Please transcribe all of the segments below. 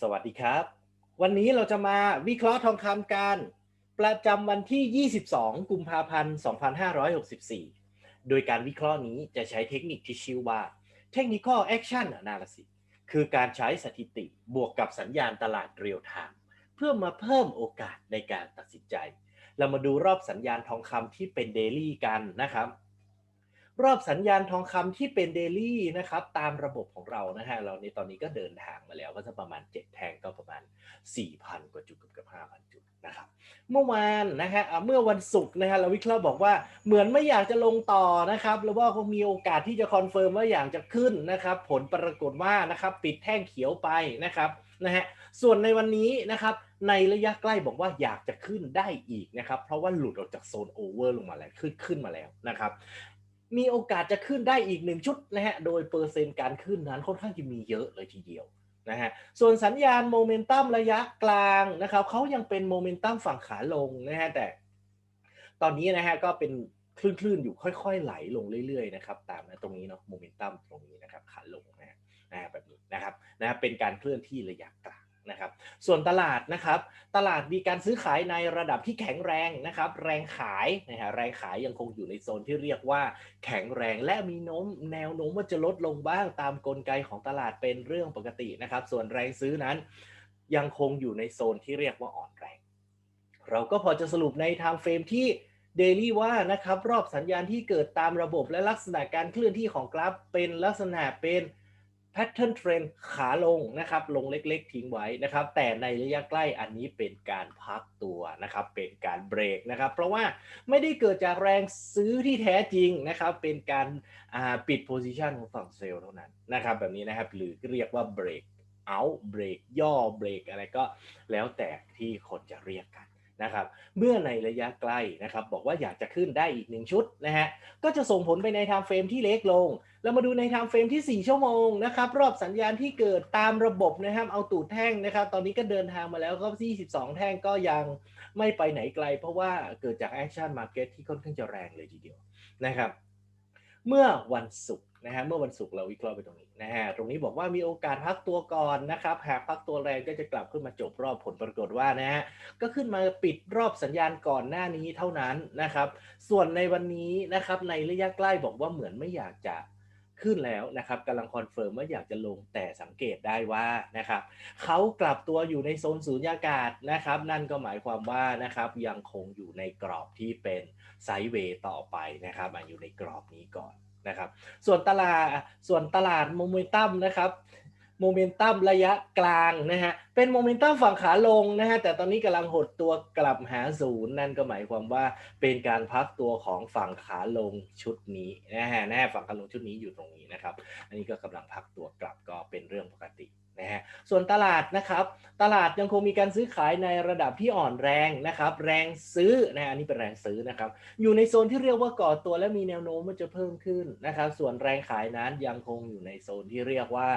สวัสดีครับ วันนี้เราจะมาวิเคราะห์ทองคำกัน ประจำวันที่ 22 กุมภาพันธ์ 2564 โดยการวิเคราะห์นี้จะใช้เทคนิคที่ชื่อว่า Technical Action Analysis คือการใช้สถิติบวกกับสัญญาณตลาดเรียลไทม์เพื่อมาเพิ่มโอกาสในการตัดสินใจ เรามาดูรอบสัญญาณทองคำที่เป็นเดลี่กันนะครับ รอบสัญญาณทองคำที่เป็นเดลี่นะครับ ตามระบบของเรานะฮะเราในตอนนี้ก็เดินทางมาแล้วก็จะประมาณ 7 แทงก็ประมาณ 4,000 กว่าจุดเกือบ5,000 จุดนะครับ เมื่อวานนะฮะเมื่อวันศุกร์นะฮะเราวิเคราะห์บอกว่าเหมือนไม่อยากจะลงต่อนะครับหรือว่าคงมีโอกาสที่จะคอนเฟิร์มว่าอยากจะขึ้นนะครับ ผลปรากฏว่านะครับปิดแท่งเขียวไปนะครับนะฮะส่วนในวันนี้นะครับในระยะใกล้บอกว่าอยากจะขึ้นได้อีกนะครับ เพราะว่าหลุดออกจากโซนโอเวอร์ลงมาแล้วขึ้นขึ้นมาแล้วนะครับ มีโอกาสจะขึ้นได้อีกหนึ่งชุดนะฮะ โดยเปอร์เซ็นต์การขึ้นนั้นค่อนข้างจะมีเยอะเลยทีเดียวนะฮะ ส่วนสัญญาณโมเมนตัมระยะกลางนะครับเขายังเป็นโมเมนตัมฝั่งขาลงนะฮะ แต่ตอนนี้นะฮะก็เป็นคลื่นๆ อยู่ค่อยๆ ไหลลงเรื่อยๆ นะครับ ตามนะตรงนี้เนาะ โมเมนตัมตรงนี้นะครับ ขาลงนะฮะนะแบบนี้นะครับนะเป็นการเคลื่อนที่ระยะกลาง นะครับ ส่วนตลาดนะครับ ตลาดมีการซื้อขายในระดับที่แข็งแรงนะครับ แรงขายนะฮะแรงขายยังคงอยู่ในโซนที่เรียกว่าแข็งแรงและมีโน้มแนวโน้มว่าจะลดลงบ้างตามกลไกของตลาดเป็นเรื่องปกตินะครับ ส่วนแรงซื้อนั้น ยังคงอยู่ในโซนที่เรียกว่าอ่อนแรง เราก็พอจะสรุปในทางเฟรมที่เดลี่ว่านะครับรอบสัญญาณที่เกิดตามระบบและลักษณะการเคลื่อนที่ของกราฟเป็นลักษณะเป็น แพทเทิร์นเทรนขาลงนะครับลงเล็กๆ ทิ้งไว้นะครับ แต่ในระยะใกล้อันนี้เป็นการพักตัวนะครับ เป็นการเบรกนะครับ เพราะว่าไม่ได้เกิดจากแรงซื้อที่แท้จริงนะครับ เป็นการปิดโพซิชันของฝั่งเซลล์เท่านั้นนะครับ แบบนี้นะครับหรือเรียกว่าเบรกเอาเบรกย่อเบรกอะไรก็แล้วแต่ที่คนจะเรียกกัน นะครับเมื่อในระยะใกล้นะครับบอกว่าอยากจะขึ้นได้อีกหนึ่งชุดนะฮะก็จะส่งผลไปในไทม์เฟรมที่เล็กลง เรามาดูในไทม์เฟรมที่ 4 ชั่วโมงนะครับรอบสัญญาณที่เกิดตามระบบนะครับเอาตูดแท่งนะครับตอนนี้ก็เดินทางมาแล้วก็22 แท่งก็ยังไม่ไปไหนไกล เพราะว่าเกิดจากแอคชั่นมาร์เก็ตที่ค่อนข้างจะแรงเลยทีเดียวนะครับ เมื่อวันศุกร์นะฮะเมื่อวันศุกร์เราวิเคราะห์ไปตรงนี้นะฮะตรงนี้บอกว่ามีโอกาสพักตัวก่อนนะครับหากพักตัวแรงก็จะกลับขึ้นมาจบรอบผลปรากฏว่านะฮะก็ขึ้นมาปิดรอบสัญญาณก่อนหน้านี้เท่านั้นนะครับ ส่วนในวันนี้นะครับในระยะใกล้บอกว่าเหมือนไม่อยากจะ ขึ้นแล้วนะครับกำลังคอนเฟิร์มว่าอยากจะลงแต่สังเกตได้ว่านะครับเขากลับตัวอยู่ในโซนสูญญากาศนะครับ นั่นก็หมายความว่านะครับยังคงอยู่ในกรอบที่เป็นไซด์เวย์ต่อไปนะครับอยู่ในกรอบนี้ก่อนนะครับ ส่วนตลาดส่วนตลาดโมเมนตัมนะครับ โมเมนตัมระยะกลางนะฮะเป็นโมเมนตัมฝั่งขาลงนะฮะแต่ตอนนี้กำลังหดตัวกลับหาศูนย์นั่นก็หมายความว่าเป็นการพักตัวของฝั่งขาลงชุดนี้นะฮะแน่ฝั่งขาลงชุดนี้อยู่ตรงนี้นะครับ อันนี้ก็กำลังพักตัวกลับก็เป็นเรื่องปกติ นะฮะส่วนตลาดนะครับ ตลาดยังคงมีการซื้อขายในระดับที่อ่อนแรงนะครับ แรงซื้อนะอันนี้เป็นแรงซื้อนะครับ อยู่ในโซนที่เรียกว่าก่อตัวและมีแนวโน้มว่าจะเพิ่มขึ้นนะครับ ส่วนแรงขายนั้นยังคงอยู่ในโซนที่เรียกว่า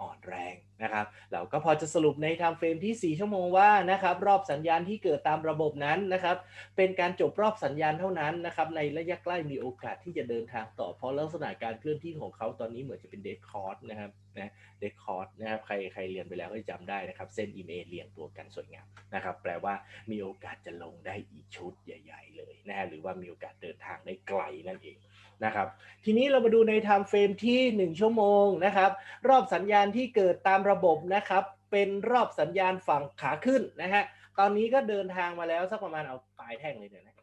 อ่อนแรงนะครับเราก็พอจะสรุปในไทม์เฟรมที่ 4 ชั่วโมงว่านะครับรอบสัญญาณที่เกิดตามระบบนั้นนะครับเป็นการจบรอบสัญญาณเท่านั้นนะครับในระยะใกล้มีโอกาสที่จะเดินทางต่อเพราะลักษณะการเคลื่อนที่ของเขาตอนนี้เหมือนจะเป็นเดดคอร์สนะครับ นะเดดคอร์สนะครับใครใครเรียนไปแล้วก็จำได้นะครับ เส้นอีเมเรียงตัวกันสวยงามนะครับแปลว่ามีโอกาสจะลงได้อีกชุดใหญ่ ๆ เลยนะหรือว่ามีโอกาสเดินทางได้ไกลนั่นเองนะครับทีนี้เรามาดูในไทม์เฟรมที่ 1 ชั่วโมงนะครับรอบสัญญาณที่เกิดตามระบบนะครับเป็นรอบสัญญาณฝั่งขาขึ้นนะฮะตอนนี้ก็เดินทางมาแล้วสักประมาณเอาปลายแท่งเลยเนี่ยนะ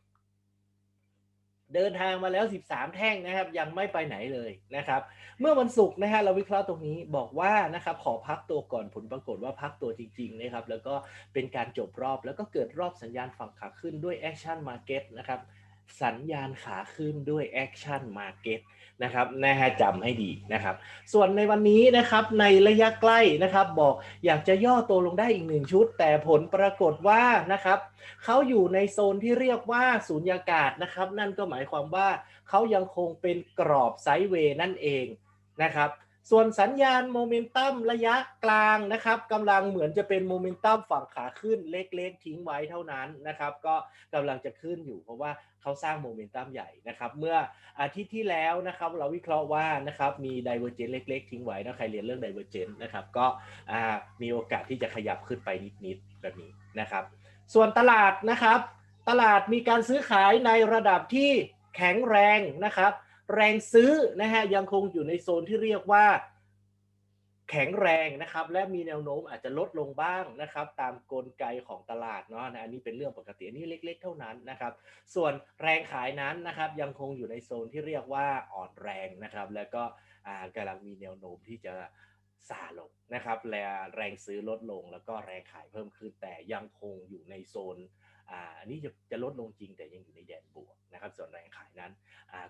เดินทางมาแล้ว 13 แท่งนะครับ ยังไม่ไปไหนเลยนะครับ เมื่อวันศุกร์นะฮะเราวิเคราะห์ตรงนี้บอกว่านะครับขอพักตัวก่อนผลปรากฏว่าพักตัวจริงๆนะครับแล้วก็เป็นการจบรอบแล้วก็เกิดรอบสัญญาณฝั่งขาขึ้นด้วยแอคชั่นมาร์เก็ตนะครับ สัญญาณขาขึ้นด้วยแอคชั่นมาเก็ตนะครับนะฮะจำให้ดีนะครับ ส่วนในวันนี้นะครับในระยะใกล้นะครับ บอกอยากจะย่อตัวลงได้อีกหนึ่งชุด แต่ผลปรากฏว่านะครับเขาอยู่ในโซนที่เรียกว่าสูญญากาศนะครับ นั่นก็หมายความว่าเขายังคงเป็นกรอบไซด์เวย์นั่นเองนะครับ ส่วนสัญญาณโมเมนตัมระยะกลางนะครับกำลังเหมือนจะเป็นโมเมนตัมฝั่งขาขึ้นเล็กๆ ทิ้งไว้เท่านั้นนะครับ ก็กำลังจะขึ้นอยู่เพราะว่าเขาสร้างโมเมนตัมใหญ่นะครับ เมื่ออาทิตย์ที่แล้วนะครับ เราวิเคราะห์ว่านะครับมีไดเวอร์เจนเล็ก ๆ ทิ้งไว้นะใครเรียนเรื่องไดเวอร์เจนนะครับก็มีโอกาสที่จะขยับขึ้นไปนิดๆแบบนี้นะครับ ส่วนตลาดนะครับ ตลาดมีการซื้อขายในระดับที่แข็งแรงนะครับ แรงซื้อนะฮะยังคงอยู่ในโซนที่เรียกว่าแข็งแรงนะครับและมีแนวโน้มอาจจะลดลงบ้างนะครับ ตามกลไกของตลาดเนาะนะอันนี้เป็นเรื่องปกติอันนี้เล็ก ๆ เท่านั้นนะครับ ส่วนแรงขายนั้นนะครับ ยังคงอยู่ในโซนที่เรียกว่าอ่อนแรงนะครับ แล้วก็กำลังมีแนวโน้มที่จะซาลงนะครับและแรงซื้อลดลงแล้วก็แรงขายเพิ่มขึ้นแต่ยังคงอยู่ในโซน อันนี้จะจะลดลงจริงแต่ยังอยู่ในแดนบวกนะครับ ส่วนแรงขายนั้น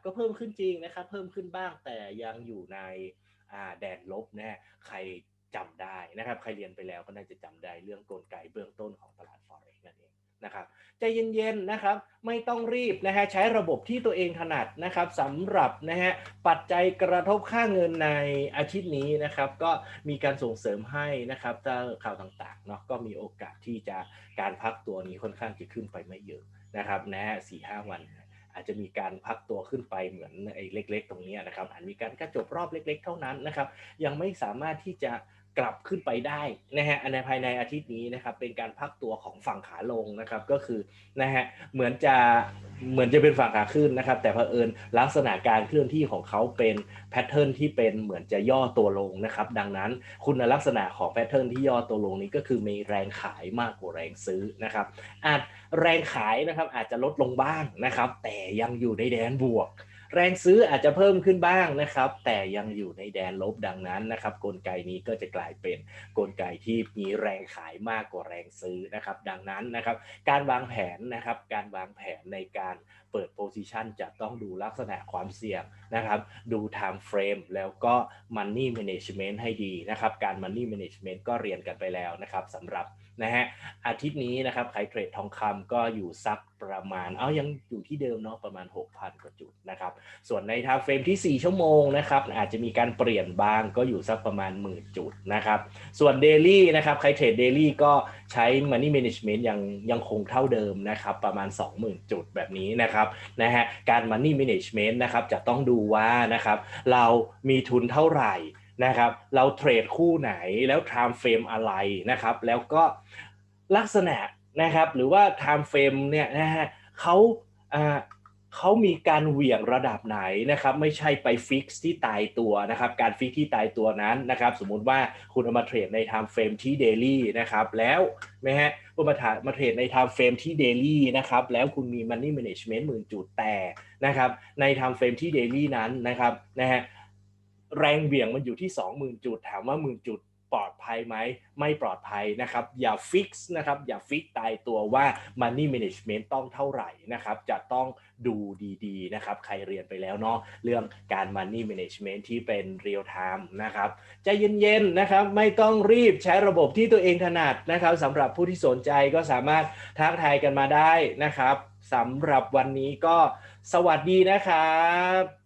ก็เพิ่มขึ้นจริงนะครับ เพิ่มขึ้นบ้างแต่ยังอยู่ในแดนลบนะใครจำได้นะครับ ใครเรียนไปแล้วก็น่าจะจำได้เรื่องกลไกเบื้องต้นของตลาดฟอเร็กต์นั่นเองนะครับ ใจเย็นๆนะครับ ไม่ต้องรีบนะฮะใช้ระบบที่ตัวเองถนัดนะครับสำหรับนะฮะปัจจัยกระทบค่าเงินในอาทิตย์นี้นะครับ ก็มีการส่งเสริมให้นะครับถ้าข่าวต่างๆเนาะก็มีโอกาสที่จะการพักตัวนี้ค่อนข้างจะขึ้นไปไม่เยอะนะครับนะฮะสี่ห้าวันอาจจะมีการพักตัวขึ้นไปเหมือนไอ้เล็ก ๆ ตรงนี้นะครับอาจมีการกระจบรอบเล็ก ๆ เท่านั้นนะครับ ยังไม่สามารถที่จะ กลับขึ้นไปได้นะฮะในภายในอาทิตย์นี้นะครับเป็นการพักตัวของฝั่งขาลงนะครับก็คือนะฮะเหมือนจะเหมือนจะเป็นฝั่งขาขึ้นนะครับ แต่เผอิญลักษณะการเคลื่อนที่ของเขาเป็นแพทเทิร์นที่เป็นเหมือนจะย่อตัวลงนะครับ ดังนั้นคุณลักษณะของแพทเทิร์นที่ย่อตัวลงนี้ก็คือมีแรงขายมากกว่าแรงซื้อนะครับอาจแรงขายนะครับอาจจะลดลงบ้างนะครับ แต่ยังอยู่ในแดนบวก แรงซื้ออาจจะเพิ่มขึ้นบ้างนะครับ แต่ยังอยู่ในแดนลบดังนั้นนะครับ กลไกนี้ก็จะกลายเป็นกลไกที่มีแรงขายมากกว่าแรงซื้อนะครับ ดังนั้นนะครับ การวางแผนนะครับ การวางแผนในการเปิดโพซิชันจะต้องดูลักษณะความเสี่ยงนะครับ ดู time frame แล้วก็ money management ให้ดีนะครับ การ money management ก็เรียนกันไปแล้วนะครับสำหรับ นะฮะอาทิตย์นี้นะครับใครเทรดทองคำก็อยู่สักประมาณ เอายังอยู่ที่เดิมเนาะประมาณ 6,000 กว่าจุดนะครับ ส่วนใน time frame ที่ 4 ชั่วโมงนะครับอาจจะมีการเปลี่ยนบ้างก็อยู่สักประมาณหมื่นจุดนะครับ ส่วน daily นะครับใครเทรด daily ก็ใช้ money management ยังยังคงเท่าเดิมนะครับประมาณ 20,000 จุดแบบนี้นะครับนะฮะการ money management นะครับจะต้องดูว่านะครับเรามีทุนเท่าไหร่ นะครับ เราเทรดคู่ไหนแล้ว time frame อะไรนะครับ แล้วก็ลักษณะนะครับ หรือว่า time frame เนี่ยนะฮะเขาเขามีการเหวี่ยงระดับไหนนะครับไม่ใช่ไปฟิกซ์ที่ตายตัวนะครับการฟิกที่ตายตัวนั้นนะครับสมมุติว่าคุณเอามาเทรดใน time frame ที่ daily นะครับแล้วนะฮะคุณมาถามาเทรดใน time frame ที่ daily นะครับแล้วคุณมี money management หมื่นจุดแต่นะครับใน time frame ที่ daily นั้นนะครับนะฮะ แรงเหวี่ยงมันอยู่ที่ 20,000 จุด ถามว่าหมื่นจุดปลอดภัยไหม ไม่ปลอดภัยนะครับ อย่าฟิกซ์นะครับ อย่าฟิกตายตัวว่า money management ต้องเท่าไหร่นะครับ จะต้องดูดีๆนะครับ ใครเรียนไปแล้วเนาะ เรื่องการ money management ที่เป็น real time นะครับ ใจเย็นๆนะครับ ไม่ต้องรีบใช้ระบบที่ตัวเองถนัดนะครับสำหรับผู้ที่สนใจก็สามารถทักทายกันมาได้นะครับสำหรับวันนี้ก็สวัสดีนะครับ